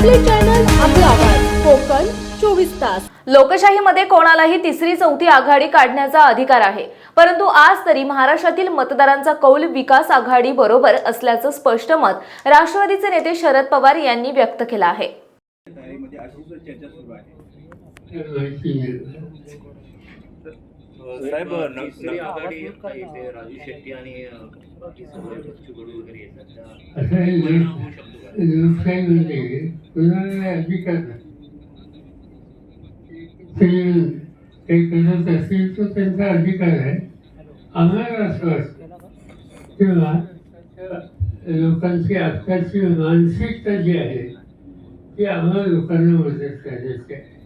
आपले चॅनल आपला आवाज कोकण चोवीस तास. लोकशाहीमध्ये कोणालाही तिसरी चौथी आघाडी काढण्याचा अधिकार आहे. परंतु आज तरी महाराष्ट्रातील मतदारांचा कौल विकास आघाडी बरोबर असल्याचं स्पष्ट मत राष्ट्रवादीचे नेते शरद पवार यांनी व्यक्त केलं आहे. साहेब राजू शेट्टी आणि अं, अधिकार ते करत असतील तो त्यांचा अधिकार आहे आम्हाला असं वाटतं किंवा लोकांची आत्ताची मानसिकता जी आहे ती आम्हाला लोकांना मदत करायची आहे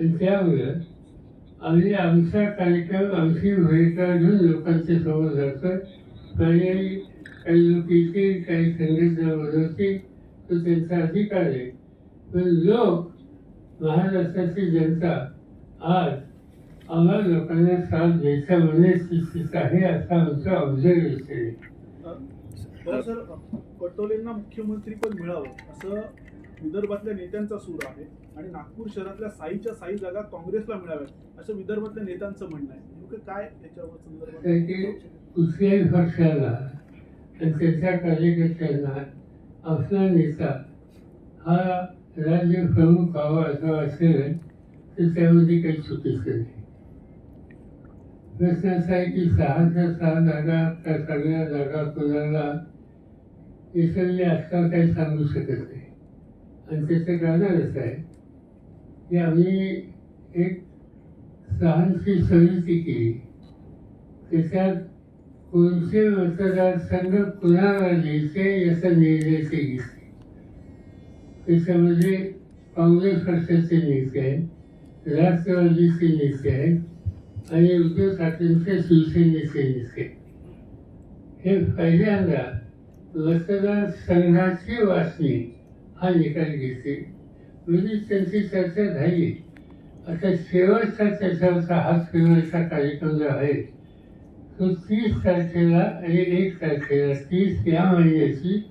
आणि त्यामुळं आम्ही आमचा कार्यक्रम आमची भूमिका घेऊन लोकांच्या समोर जातो आणि काही लोक येतील काही संघटना बनवतील तो त्यांचा अधिकार आहे. पण लोक महाराष्ट्राची जनता आज आम्हाला लोकांना साथ द्यायचा म्हणण्याची स्थिती आहे असा आमचा ऑब्झर्वेशन आहे. बरं सर पटोलेंना मुख्यमंत्री पद मिळावं असं विदर्भातल्या नेत्यांचा सूर आहे आणि नागपूर शहरातल्या साईच्या साई जागा काँग्रेसला मिळाव्यात असं विदर्भातल्या नेत्यांचं म्हणणं आहे. नेमकं काय याच्यावर तर ते संदर्भात कुठल्याही पक्षाला त्याच्या कार्यकर्त्यांना आपला नेता हा राज्य प्रमुख हवा असा असेल तर त्यामध्ये काही चुकीचं नाही प्रश्न असा आहे की सहाच्या सहा जागा त्या सगळ्या जागा कोणाला हे सगळे आजकाल काही सांगू शकत नाही. आणि त्याचं कारण असं आहे की आम्ही एक सहांची समिती केली. त्याच्यात कोणते मतदारसंघ कुणाला द्यायचे याचा निर्णय ते घेतले त्याच्यामध्ये काँग्रेस पक्षाचे नेते आहेत राष्ट्रवादीचे नेते आहेत आणि उद्धव ठाकरेंच्या शिवसेनेचे नेते हे। पहिल्यांदा मतदारसंघाची वाचणी हा निकाल घेते। म्हणजे त्यांची चर्चा झाली. आता शेवटचा त्याच्यावरचा हात फिरवायचा कार्यक्रम जो आहे तो तीस तारखेला आणि एक तारखेला तीस या महिन्याची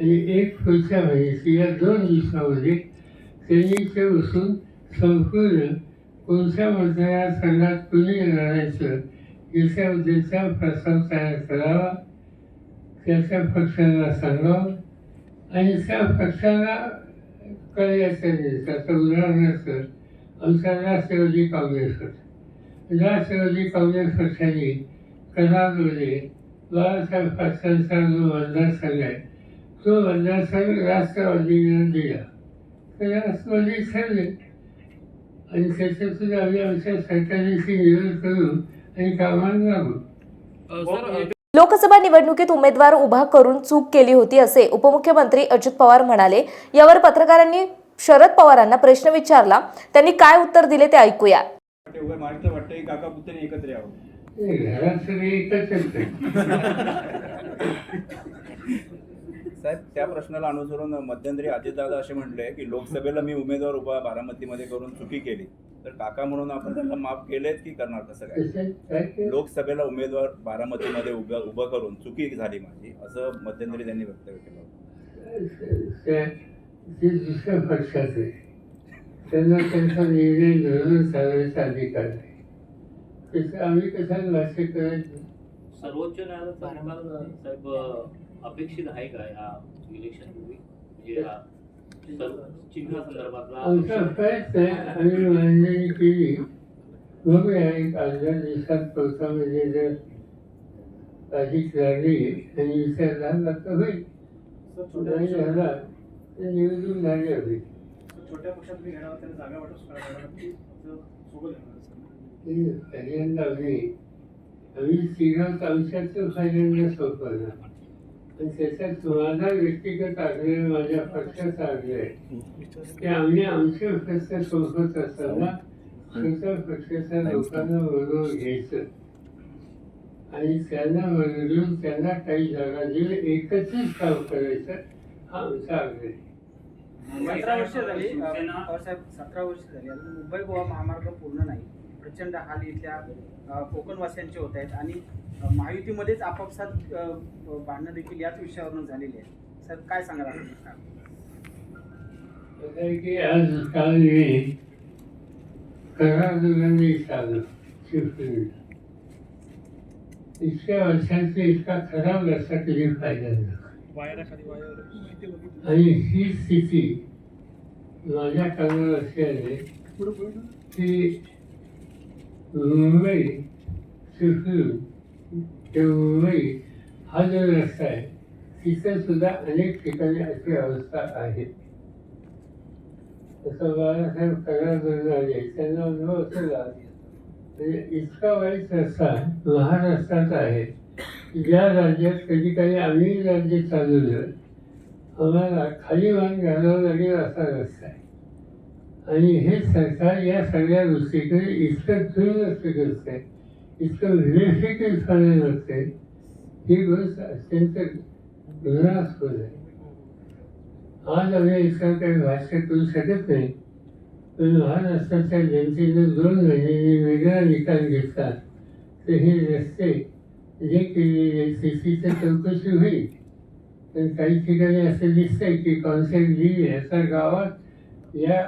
आणि एक पुढच्या महिन्याची या दोन दिवसामध्ये त्यांनी ते उसून संपूर्ण कोणत्या मतदारसंघात कुणी लढायचं याच्याबद्दलचा प्रस्ताव तयार करावा त्याच्या पक्षांना सांगावं आणि त्या पक्षाला कळायचं नाही. त्याचं उदाहरणार्थ आमचा राष्ट्रवादी काँग्रेस पक्ष राष्ट्रवादी काँग्रेस पक्षाने बाळासाहेब पाटलांचा जो मतदारसंघ आहे तो मतदारसंघ दिला तर राष्ट्रवादी ठरले आणि त्याच्यातून आम्ही आमच्या सरकारशी निवड करू आणि कामाला लागू. लोकसभा निवडणुकीत उमेदवार उभा करून चूक केली होती असे उपमुख्यमंत्री अजित पवार म्हणाले. यावर पत्रकारांनी शरद पवारांना प्रश्न विचारला. त्यांनी काय उत्तर दिले ते ऐकूया. काका पुत्याने एकत्र यावं. हे घरात सगळे एकच साहेब त्या प्रश्नाला अनुसरून मध्यंतरी अजितदादा असे म्हटले की लोकसभेला मी उमेदवार उभा बारामतीमध्ये करून चुकी केली. तर काका म्हणून आपण त्यांना माफ केलेत की करणार कसं काय? लोकसभेला उमेदवार बारामतीमध्ये उभं उभं करून चुकी झाली माझी असं मध्यंतरी त्यांनी वक्तव्य केलं दुसऱ्या पक्षाचे. त्यांना त्यांचा निर्णय धरून चालवायचा अधिकार आहे. त्याचं आम्ही कशाला भाष्य करायचं? सर्वोच्च साहेब अं, अपेक्षित आहे का या इलेक्शन पूर्वी? म्हणजे या सर्व चिन्हा संदर्भातला आमचा प्रयत्न आहे. आम्ही मांडणी केली. बघूया एक अर्ध्या दिवसात कोर्टामध्ये जर अधिक लागली आणि विचार झाला तर होईल. नाही झाला तर निवडून झाली होईल. छोट्या पक्षात मी घेणार त्यांना जागा वाटप सोबत ते पहिल्यांदा आम्ही तिघात आणि त्याच्यात माझा व्यक्तिगत आग्रह माझ्या पक्षाचा आग्रह आहे. की आम्ही आमचे असताना स्वतः पक्षाच्या लोकांना बरोबर घ्यायचं. आणि त्यांना बदलून त्यांना काही जागा देऊन एकत्रित काम करायचं हा आमचा आग्रह सतरा वर्ष झाली सतरा वर्ष झाली. मुंबई गोवा महामार्ग पूर्ण नाही. प्रचंड हाल इथल्या कोकणवासियांचे होत आहेत. आणि महायुतीमध्येच आपापसात भांडणं देखील याच विषयावरून झालेली आहे सर काय सांगाल की आज काल मी करार चालू शिवसेनेला इतक्या वर्षांचा इतका खराब रस्ता कधी फायदा झाला. आणि ही स्थिती माझ्या कानावर असल्याने ते मुंबई हा जो रस्ता आहे तिथे सुद्धा अनेक ठिकाणी अशी अवस्था आहे तसं बाळासाहेब करार आहे त्यांना अनुभव असेला म्हणजे इतका वाईट रस्ता महाराष्ट्रात आहे की ज्या राज्यात कधी काही आम्ही राज्य चालवलं आम्हाला खाली मान घालावं लागेल असा रस्ता आहे आणि हे सरकार या सगळ्या गोष्टीकडे इतकं दुर्लक्ष आहे. इतकं व्हेरिफिकेशन आहे. ही गोष्ट अत्यंत दुरास्पद आहे. आज आम्ही इतकं काही भाष्य करू शकत नाही पण महाराष्ट्राच्या जर दोन महिन्यांनी वेगळा निकाल घेतला तर हे रस्ते म्हणजे जे केलेले स्थितीची चौकशी होईल. पण काही ठिकाणी असं दिसतंय की कॉन्सेप्ट जी असा गावात या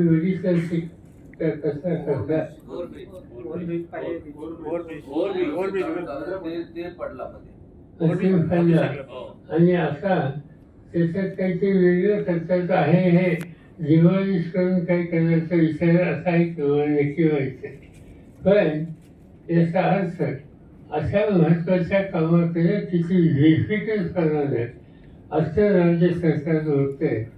मेडिकल कसा हो. आणि आता त्याच्यात काहीतरी वेगळं खर्चाचं आहे हे. दिवाळीस करून काही करण्याचा विचार असा किंवा नक्की व्हायचं. पण याचा अर्थ अशा महत्त्वाच्या कामाकडे किती व्हेरिफिकेट करणार आहे असं राज्य सरकार होते